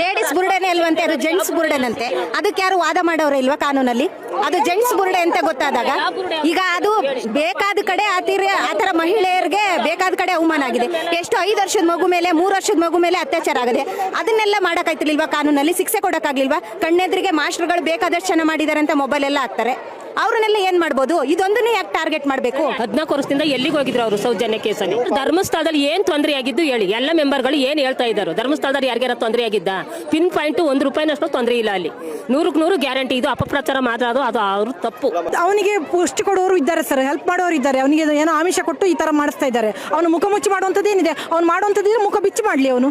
Ladies ಬುರುಡೆನೇ ಅಲ್ವಂತೆ, ಅದು gents ಬುರುಡೆನಂತೆ. ಅದಕ್ಕೆ ಯಾರು ವಾದ ಮಾಡೋರು ಇಲ್ವಾ ಕಾನೂನಲ್ಲಿ? ಅದು ಜೆಂಟ್ಸ್ ಬುರುಡೆ ಅಂತ ಗೊತ್ತಾದಾಗ, ಈಗ ಅದು ಬೇಕಾದ ಕಡೆ ಆ ತೀರ ಆ ಥರ ಮಹಿಳೆಯರಿಗೆ ಬೇಕಾದ ಕಡೆ ಅವಮಾನ ಆಗಿದೆ. ಎಷ್ಟು ಐದು ವರ್ಷದ ಮಗು ಮೇಲೆ, ಮೂರು ವರ್ಷದ ಮಗು ಮೇಲೆ ಅತ್ಯಾಚಾರ ಆಗಿದೆ. ಅದನ್ನೆಲ್ಲ ಮಾಡೋಕ್ಕಾಯ್ತಿರ್ಲಿಲ್ವಾ ಕಾನೂನಲ್ಲಿ? ಶಿಕ್ಷೆ ಕೊಡೋಕ್ಕಾಗ್ಲಿಲ್ವಾ? ಕಣ್ಣೆದ್ರಿಗೆ ಮಾಸ್ಟರ್ಗಳು ಬೇಕಾದಷ್ಟು ಜನ ಮಾಡಿದ್ದಾರೆ ಅಂತ ಮೊಬೈಲ್ ಎಲ್ಲ ಹಾಕ್ತಾರೆ. ಅವ್ರನ್ನೆಲ್ಲ ಏನ್ ಮಾಡ್ಬೋದು? ಇದೊಂದನ್ನೇ ಯಾಕೆ ಟಾರ್ಗೆಟ್ ಮಾಡಬೇಕು? ಹದಿನಾಲ್ಕು ವರ್ಷದಿಂದ ಎಲ್ಲಿಗೆ ಹೋಗಿದ್ರು ಅವರು ಸೌಜನ್ಯ ಕೇಸಲ್ಲಿ ಧರ್ಮಸ್ಥಳದಲ್ಲಿ ಏನ್ ತೊಂದರೆ ಆಗಿದ್ದು ಹೇಳಿ. ಎಲ್ಲ ಮೆಂಬರ್ಗಳು ಏನ್ ಹೇಳ್ತಾ ಇದ್ದಾರೆ ಧರ್ಮಸ್ಥಳದಲ್ಲಿ ಯಾರಿಗಾರ ತೊಂದರೆ ಆಗಿದ್ದ? ಪಿನ್ ಪಾಯಿಂಟ್ ಒಂದು ರೂಪಾಯಿನಷ್ಟು ತೊಂದರೆ ಇಲ್ಲ ಅಲ್ಲಿ. ನೂರಕ್ಕೆ ನೂರು ಗ್ಯಾರಂಟಿ ಇದು ಅಪಪ್ರಚಾರ ಮಾತ್ರ ಅದು ಅವ್ರ ತಪ್ಪು. ಅವನಿಗೆ ಪುಷ್ಟಿ ಕೊಡೋರು ಇದ್ದಾರೆ ಸರ್ ಹೆಲ್ಪ್ ಮಾಡೋರು ಇದ್ದಾರೆ. ಅವನಿಗೆ ಏನೋ ಆಮಿಷ ಕೊಟ್ಟು ಈ ತರ ಮಾಡಿಸ್ತಾ ಇದ್ದಾರೆ. ಅವನು ಮುಖ ಮುಚ್ಚಿ ಮಾಡುವಂಥದ್ದು ಏನಿದೆ? ಅವ್ನು ಮಾಡುವಂಥದ್ದು ಮುಖ ಬಿಚ್ಚಿ ಮಾಡಲಿ ಅವನು.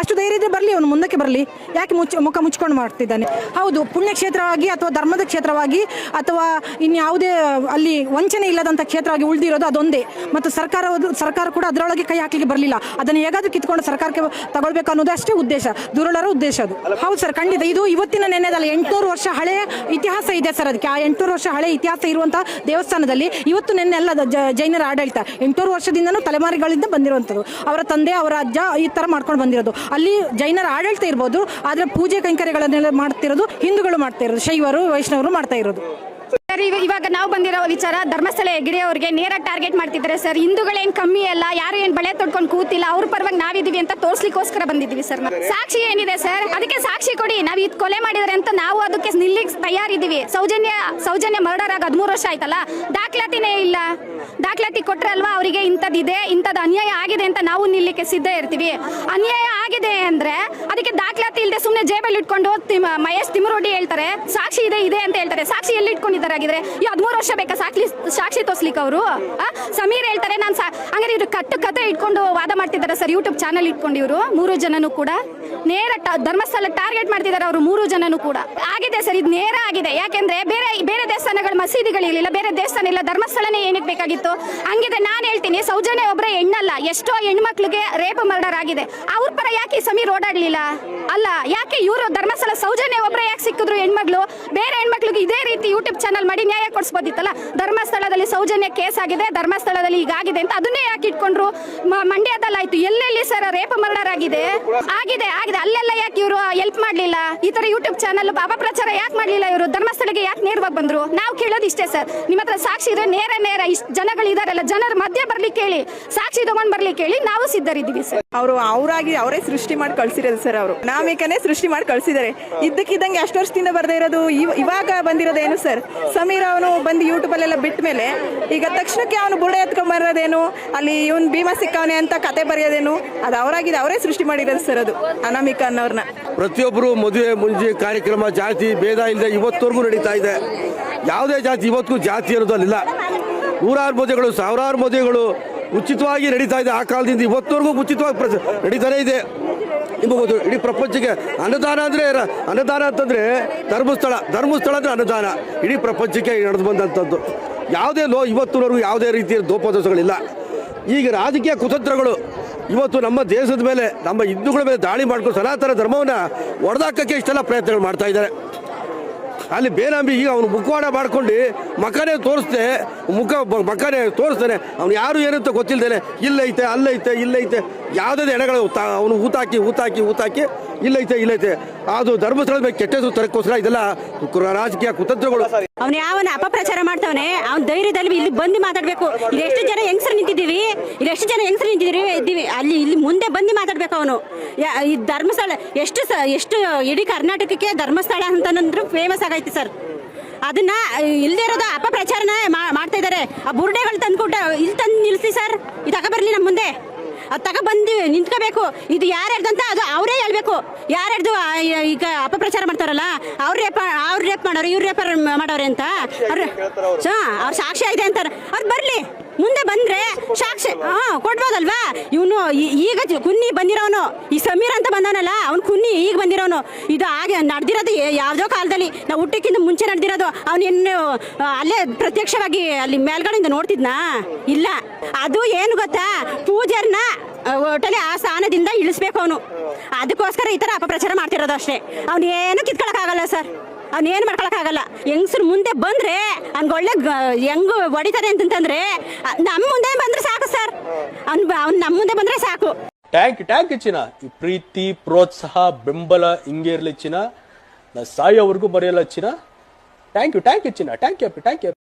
ಅಷ್ಟು ಧೈರ್ಯ ಇದ್ರೆ ಬರಲಿ ಅವನು ಮುಂದಕ್ಕೆ ಬರಲಿ. ಯಾಕೆ ಮುಚ್ಚ ಮುಖ ಮುಚ್ಕೊಂಡು ಮಾಡ್ತಿದ್ದಾನೆ? ಹೌದು ಪುಣ್ಯಕ್ಷೇತ್ರವಾಗಿ ಅಥವಾ ಧರ್ಮದ ಕ್ಷೇತ್ರವಾಗಿ ಅಥವಾ ಇನ್ಯಾವುದೇ, ಅಲ್ಲಿ ವಂಚನೆ ಇಲ್ಲದಂಥ ಕ್ಷೇತ್ರವಾಗಿ ಉಳಿದಿರೋದು ಅದೊಂದೇ. ಮತ್ತು ಸರ್ಕಾರ ಸರ್ಕಾರ ಕೂಡ ಅದರೊಳಗೆ ಕೈ ಹಾಕಲಿಕ್ಕೆ ಬರಲಿಲ್ಲ. ಅದನ್ನು ಹೇಗಾದ್ರೂ ಕಿತ್ಕೊಂಡು ಸರ್ಕಾರಕ್ಕೆ ತಗೊಳ್ಬೇಕು ಅನ್ನೋದು ಅಷ್ಟೇ ಉದ್ದೇಶ. ದುರುಳರ ಉದ್ದೇಶ ಅದು. ಹೌದು ಸರ್, ಖಂಡಿತ. ಇದು ಇವತ್ತಿನ ನೆನೆದಲ್ಲ ಎಂಟುನೂರು ವರ್ಷ ಹಳೆಯ ಇತಿಹಾಸ ಇದೆ ಸರ್ ಅದಕ್ಕೆ. ಆ ಎಂಟುನೂರು ವರ್ಷ ಹಳೆಯ ಇತಿಹಾಸ ಇರುವಂಥ ದೇವಸ್ಥಾನದಲ್ಲಿ ಇವತ್ತು ನೆನ್ನೆ ಅಲ್ಲ ಜೈನರ ಆಡಳಿತ. ಎಂಟುನೂರು ವರ್ಷದಿಂದನೂ ತಲೆಮಾರಿಗಳಿಂದ ಬಂದಿರುವಂಥದ್ದು. ಅವರ ತಂದೆ, ಅವರ ಅಜ್ಜ ಈ ಥರ ಮಾಡ್ಕೊಂಡು ಬಂದಿರೋದು. ಅಲ್ಲಿ ಜೈನರ ಆಡಳಿತ ಇರ್ಬೋದು, ಆದರೆ ಪೂಜೆ ಕೈಂಕರ್ಯಗಳನ್ನೆಲ್ಲ ಮಾಡ್ತಿರೋದು ಹಿಂದೂಗಳು ಮಾಡ್ತಾ ಇರೋದು. ಶೈವರು, ವೈಷ್ಣವರು ಮಾಡ್ತಾ ಇರೋದು. ಸರ್, ಇವ- ಇವಾಗ ನಾವು ಬಂದಿರೋ ವಿಚಾರ ಧರ್ಮಸ್ಥಳ ಹೆಗ್ಡೆ ಅವ್ರಿಗೆ ನೇರ ಟಾರ್ಗೆಟ್ ಮಾಡ್ತಿದ್ದಾರೆ ಸರ್. ಹಿಂದೂಗಳೇನ್ ಕಮ್ಮಿ ಅಲ್ಲ, ಯಾರು ಏನ್ ಬಳೆ ತೊಡ್ಕೊಂಡು ಕೂತಿಲ್ಲ, ಅವ್ರ ಪರವಾಗಿ ನಾವಿದೀವಿ ಅಂತ ತೋರ್ಸ್ಲಿಕ್ಕೋಸ್ಕರ ಬಂದಿದ್ದೀವಿ ಸರ್ ಸಾಕ್ಷಿ ಏನಿದೆ ಸರ್? ಅದಕ್ಕೆ ಸಾಕ್ಷಿ ಕೊಡಿ. ನಾವು ಇದ್ ಕೊಲೆ ಮಾಡಿದ್ರೆ ಅಂತ ನಾವು ಅದಕ್ಕೆ ನಿಲ್ಲಿಕ್ ತಯಾರಿದ್ದೀವಿ. ಸೌಜನ್ಯ ಸೌಜನ್ಯ ಮರ್ಡರ್ ಆಗ ಹದಿಮೂರು ವರ್ಷ ಆಯ್ತಲ್ಲ? ದಾಖಲಾತಿನೇ ಇಲ್ಲ. ದಾಖಲಾತಿ ಕೊಟ್ರೆ ಅಲ್ವಾ ಅವರಿಗೆ ಇಂಥದ್ದಿದೆ ಇಂಥದ್ದು ಅನ್ಯಾಯ ಆಗಿದೆ ಅಂತ ನಾವು ನಿಲ್ಲಿಕ್ಕೆ ಸಿದ್ಧ ಇರ್ತೀವಿ. ಅನ್ಯಾಯ ಆಗಿದೆ ಅಂದ್ರೆ ಅದಕ್ಕೆ ದಾಖಲಾತಿ ಇಲ್ಲದೆ ಸುಮ್ಮನೆ ಜೇಬಲ್ಲಿ ಇಟ್ಕೊಂಡು ಮಹೇಶ್ ತಿಮರೋಡಿ ಹೇಳ್ತಾರೆ, ಸಾಕ್ಷಿ ಇದೆ ಇದೆ ಅಂತ ಹೇಳ್ತಾರೆ. ಸಾಕ್ಷಿ ಎಲ್ಲಿ ಇಟ್ಕೊಂಡಿದ್ದಾರೆ ಆಗಿದ್ರೆ ಈ ಹದಿಮೂರು ವರ್ಷ ಬೇಕಾ ಸಾಕ್ಷಿ ಸಾಕ್ಷಿ ತೋರಿಸ್ಲಿಕ್ಕೆ ಅವರು? ಸಮೀರ್ ಹೇಳ್ತಾರೆ, ನಾನು ಸಾ ಹಂಗಾರೆ ಇವರು ಕಟ್ಟು ಕತೆ ಇಟ್ಕೊಂಡು ವಾದ ಮಾಡ್ತಿದ್ದಾರೆ ಸರ್ ಯೂಟ್ಯೂಬ್ ಚಾನಲ್ ಇಟ್ಕೊಂಡು ಇವರು, ಮೂರು ಜನನು ಕೂಡ. ನೇರ ಧರ್ಮಸ್ಥಳ ಟಾರ್ಗೆಟ್ ಮಾಡ್ತಿದ್ದಾರೆ ಅವರು ಮೂರು ಜನನು ಕೂಡ. ಆಗಿದೆ ಸರ್, ಇದು ನೇರ ಆಗಿದೆ. ಯಾಕೆಂದ್ರೆ ಬೇರೆ ಬೇರೆ ದೇವಸ್ಥಾನಗಳು ಮಸೀದಿಗಳಿರಲಿಲ್ಲ ಬೇರೆ ದೇವಸ್ಥಾನ ಇಲ್ಲ, ಧರ್ಮಸ್ಥಳನೇ ಏನಕ್ಕೆ ಬೇಕಾಗಿತ್ತು? ಹಂಗಿದೆ, ನಾನು ಹೇಳ್ತೀನಿ, ಸೌಜನ್ಯ ಒಬ್ಬರೇ ಹೆಣ್ಣಲ್ಲ, ಎಷ್ಟೋ ಹೆಣ್ಮಕ್ಳಿಗೆ ರೇಪ್ ಮರ್ಡರ್ ಆಗಿದೆ. ಅವ್ರ ಪರ ಯಾಕೆ ಸಮೀರ್ ಓಡಾಡ್ಲಿಲ್ಲ? ಅಲ್ಲ, ಯಾಕೆ ಇವರು ಧರ್ಮಸ್ಥಳ ಸೌಜನ್ಯ ಒಬ್ಬರೇ ಯಾಕೆ ಸಿಕ್ಕಿದ್ರು ಹೆಣ್ಮಕ್ಳು ಬೇರೆ ಹೆಣ್ಮಕ್ಳಿಗೆ ಇದೇ ರೀತಿ ಯೂಟ್ಯೂಬ್ ಚಾನಲ್ ಮಾಡಿ ನ್ಯಾಯ ಕೊಡಿಸ್ಬೋದಿತ್ತಲ್ಲ? ಧರ್ಮಸ್ಥಳದಲ್ಲಿ ಸೌಜನ್ಯ ಕೇಸ್ ಆಗಿದೆ, ಧರ್ಮಸ್ಥಳದಲ್ಲಿ ಈಗಾಗಿದೆ ಅಂತ ಅದನ್ನೇ ಯಾಕೆ ಇಟ್ಕೊಂಡ್ರು? ಮಂಡ್ಯದಲ್ಲಾಯ್ತು ಎಲ್ಲೆಲ್ಲಿ ಸರ್ ರೇಪ್ ಮರ್ಡರ್ ಆಗಿದೆ ಆಗಿದೆ. ಆಗಿದೆ ಅಲ್ಲೆಲ್ಲ ಯಾಕೆ ಇವರು ಹೆಲ್ಪ್ ಮಾಡಲಿಲ್ಲ? ಈ ತರ ಯೂಟ್ಯೂಬ್ ಚಾನಲ್ ಅಪಪ್ರಚಾರ ಯಾಕೆ ಮಾಡ್ಲಿಲ್ಲ ಇವರು? ಧರ್ಮಸ್ಥಳಕ್ಕೆ ಯಾಕೆ ನೇರವಾಗಿ ಬಂದ್ರು? ನಾವು ಕೇಳೋದು ಇಷ್ಟೇ ಸರ್ ನಿಮ್ಮ ಹತ್ರ ಸಾಕ್ಷಿ ಇದ್ರೆ ನೇರ ನೇರ ಇಷ್ಟು ಜನಗಳು ಇದಾರಲ್ಲ, ಜನರ ಮಧ್ಯೆ ಬರ್ಲಿಕ್ಕೆ ಹೇಳಿ ಸಾಕ್ಷಿ ತಗೊಂಡ್ ಬರ್ಲಿಕ್ಕೆ ಹೇಳಿ ನಾವು ಸಿದ್ಧರಿದ್ದೀವಿ ಸರ್ ಅವರು ಅವರಾಗಿ ಅವರೇ ಸೃಷ್ಟಿ ಮಾಡಿ ಕಳ್ಸಿರೋದು ಸರ್ ಅವರು. ನಾಮಿಕನೇ ಸೃಷ್ಟಿ ಮಾಡಿ ಕಳ್ಸಿದ್ದಾರೆ. ಇದ್ದಕ್ಕಿದ್ದಂಗೆ ಎಷ್ಟು ವರ್ಷದಿಂದ ಬರ್ದೇ ಇರೋದು ಇವ- ಇವಾಗ ಬಂದಿರೋದೇನು ಸರ್? ಸಮೀರ್ ಅವನು ಬಂದು ಯೂಟ್ಯೂಬಲ್ಲೆಲ್ಲ ಬಿಟ್ಟ ಮೇಲೆ ಈಗ ತಕ್ಷಣಕ್ಕೆ ಅವನು ಬುಡ ಎತ್ಕೊಂಡು ಬರೋದೇನು? ಅಲ್ಲಿ ಇವನು ಭೀಮಾ ಸಿಕ್ಕವನೆ ಅಂತ ಕತೆ ಬರೆಯೋದೇನು? ಅದು ಅವರಾಗಿದೆ, ಅವರೇ ಸೃಷ್ಟಿ ಮಾಡಿರೋದು ಸರ್ ಅದು, ಅನಾಮಿಕ ಅನ್ನೋರ್ನ. ಪ್ರತಿಯೊಬ್ಬರು ಮದುವೆ, ಮುಂಜಿ, ಕಾರ್ಯಕ್ರಮ, ಜಾತಿ, ಭೇದ ಇಲ್ಲದೆ ಇವತ್ತವರೆಗೂ ನಡೀತಾ ಇದೆ. ಯಾವುದೇ ಜಾತಿ ಇವತ್ತಿಗೂ ಜಾತಿ ಅನ್ನೋದು ಅಲ್ಲಿಲ್ಲ ನೂರಾರು ಮದುವೆಗಳು, ಸಾವಿರಾರು ಮದುವೆಗಳು ಉಚಿತವಾಗಿ ನಡೀತಾ ಇದೆ. ಆ ಕಾಲದಿಂದ ಇವತ್ತವರೆಗೂ ಉಚಿತವಾಗಿ ನಡೀತಾನೇ ಇದೆ. ನಿಮಗೆ ಇಡೀ ಪ್ರಪಂಚಕ್ಕೆ ಅನ್ನದಾನ ಅಂದರೆ ಅನ್ನದಾನ ಅಂತಂದರೆ ಧರ್ಮಸ್ಥಳ. ಧರ್ಮಸ್ಥಳ ಅಂದರೆ ಅನ್ನದಾನ ಇಡೀ ಪ್ರಪಂಚಕ್ಕೆ ನಡೆದು ಬಂದಂಥದ್ದು. ಯಾವುದೇ ಲೋ, ಇವತ್ತಿನವರೆಗೂ ಯಾವುದೇ ರೀತಿಯ ದೋಪದೋಷಗಳಿಲ್ಲ ಈಗ ರಾಜಕೀಯ ಕುತಂತ್ರಗಳು ಇವತ್ತು ನಮ್ಮ ದೇಶದ ಮೇಲೆ, ನಮ್ಮ ಹಿಂದೂಗಳ ಮೇಲೆ ದಾಳಿ ಮಾಡ್ಕೊಂಡು ಸನಾತನ ಧರ್ಮವನ್ನು ಹೊಡೆದಾಕಕ್ಕೆ ಇಷ್ಟೆಲ್ಲ ಪ್ರಯತ್ನಗಳು ಮಾಡ್ತಾ ಇದ್ದಾರೆ. ಅಲ್ಲಿ ಬೇನಾಂಬಿ ಈಗ ಅವನು ಮುಖವಾಡ ಮಾಡ್ಕೊಂಡು ಮಕ್ಕನೇ ತೋರಿಸ್ದೆ, ಮುಖ, ಮಕನೇ ತೋರಿಸ್ತಾನೆ. ಅವ್ನು ಯಾರು ಏನಂತ ಗೊತ್ತಿಲ್ಲದೇನೆ ಇಲ್ಲೈತೆ, ಅಲ್ಲೈತೆ, ಇಲ್ಲೈತೆ. ಯಾವುದೇ ಎಣೆಗಳು ಅವನು ಊತಾಕಿ ಊತಾಕಿ ಊತಾಕಿ, ಇಲ್ಲೈತೆ ಇಲ್ಲೈತೆ. ಅದು ಧರ್ಮಸ್ಥಳದ ಮೇಲೆ ಕೆಟ್ಟದ್ದು ತರಕ್ಕೋಸ್ಕರ ಇದೆಲ್ಲ ರಾಜಕೀಯ ಕುತಂತ್ರಗಳು. ಅವನು ಯಾವನ ಅಪಪ್ರಚಾರ ಮಾಡ್ತಾವನೆ? ಅವ್ನ ಧೈರ್ಯದಲ್ಲಿ ಇಲ್ಲಿ ಬಂದು ಮಾತಾಡ್ಬೇಕು. ಇಲ್ಲಿ ಎಷ್ಟು ಜನ ಹೆಂಗಸರು ನಿಂತಿದ್ದೀವಿ? ಇಲ್ಲಿ ಎಷ್ಟು ಜನ ಹೆಂಗಸರು ನಿಂತಿದ್ದೀವಿ ಇದ್ದೀವಿ. ಅಲ್ಲಿ ಇಲ್ಲಿ ಮುಂದೆ ಬಂದು ಮಾತಾಡ್ಬೇಕು ಅವನು. ಈ ಧರ್ಮಸ್ಥಳ ಎಷ್ಟು ಸ ಎಷ್ಟು ಇಡೀ ಕರ್ನಾಟಕಕ್ಕೆ ಧರ್ಮಸ್ಥಳ ಅಂತಂದ್ರೆ ಫೇಮಸ್ ಆಗೈತಿ ಸರ್. ಅದನ್ನ ಇಲ್ಲದೆ ಇರೋದು ಅಪಪ್ರಚಾರನ ಮಾಡ್ತಾ ಇದ್ದಾರೆ ಆ ಬುರುಡೆಗಳು ತಂದ್ಕೊಟ್ಟು ಇಲ್ಲಿ ತಂದು ನಿಲ್ಲಿಸಿ ಸರ್. ಇದಾಗ ಬರಲಿ ನಮ್ಮ ಮುಂದೆ. ಅದು ತಗೊಬಂದು ನಿಂತ್ಕೋಬೇಕು. ಇದು ಯಾರು ಹೇಳ್ದಂತ ಅದು ಅವರೇ ಹೇಳ್ಬೇಕು. ಯಾರು ಹಿಡ್ದು ಈಗ ಅಪಪ್ರಚಾರ ಮಾಡ್ತಾರಲ್ಲ ಅವ್ರು ರೇಪ ಅವ್ರು ರೇಪ್ ಮಾಡೋರು ಇವ್ರು ರೇಪರ್ ಮಾಡೋರೆ ಅಂತ. ಅವ್ರು ಸಾಕ್ಷಿ ಸಾಕ್ಷ್ಯ ಇದೆ ಅಂತಾರೆ. ಅವ್ರು ಬರಲಿ. ಮುಂದೆ ಬಂದ್ರೆ ಸಾಕ್ಷಿ ಹಾ ಕೊಡ್ಬೋದಲ್ವಾ? ಇವನು ಈಗ ಕುನ್ನಿ ಬಂದಿರೋನು. ಈ ಸಮೀರ್ ಅಂತ ಬಂದವನಲ್ಲ ಅವ್ನು ಕುನ್ನಿ ಈಗ ಬಂದಿರೋನು. ಇದು ಹಾಗೆ ನಡೆದಿರೋದು ಯಾವುದೋ ಕಾಲದಲ್ಲಿ. ನಾವು ಹುಟ್ಟಕ್ಕಿಂತ ಮುಂಚೆ ನಡೆದಿರೋದು ಅವನು ಇನ್ನು ಅಲ್ಲೇ ಪ್ರತ್ಯಕ್ಷವಾಗಿ ಅಲ್ಲಿ ಮೇಲ್ಗಡೆಯಿಂದ ನೋಡ್ತಿದ್ನಾ? ಇಲ್ಲ. ಅದು ಏನು ಗೊತ್ತಾ? ಪೂಜಾರ್ನ ಒಟ್ಟಲ್ಲಿ ಆ ಸ್ಥಾನದಿಂದ ಇಳಿಸ್ಬೇಕು ಅವನು. ಅದಕ್ಕೋಸ್ಕರ ಈ ಥರ ಅಪಪ್ರಚಾರ ಮಾಡ್ತಿರೋದು ಅಷ್ಟೇ. ಅವನು ಏನು ಕಿತ್ಕೊಳಕ್ಕಾಗಲ್ಲ ಸರ್. ಅವ್ನು ಏನು ಮಾಡ್ಕೊಳಕ್ಕಾಗಲ್ಲ. ಹೆಂಗಸ್ರು ಮುಂದೆ ಬಂದ್ರೆ ಅವ್ನಿಗೆ ಒಳ್ಳೆ ಹೆಂಗ್ ಹೊಡಿತಾರೆ ಅಂತಂದ್ರೆ ನಮ್ಮ ಮುಂದೆ ಬಂದ್ರೆ ಸಾಕು ಸರ್. ಅವ್ನ್ ಅವ್ನು ನಮ್ಮ ಮುಂದೆ ಬಂದ್ರೆ ಸಾಕು. ಟ್ಯಾಂಕ್ ಟ್ಯಾಂಕ್ ಚಿನ್ನ. ಈ ಪ್ರೀತಿ, ಪ್ರೋತ್ಸಾಹ, ಬೆಂಬಲ ಹಿಂಗೆ ಇರ್ಲಿ ಚಿನ್ನ. ನಾ ಸಾಯೋವರೆಗೂ ಬರೆಯಲ್ಲ ಚಿನ್ನ. ಥ್ಯಾಂಕ್ ಯು ಥ್ಯಾಂಕ್ ಯು ಚಿನ್ನ. Thank you thank you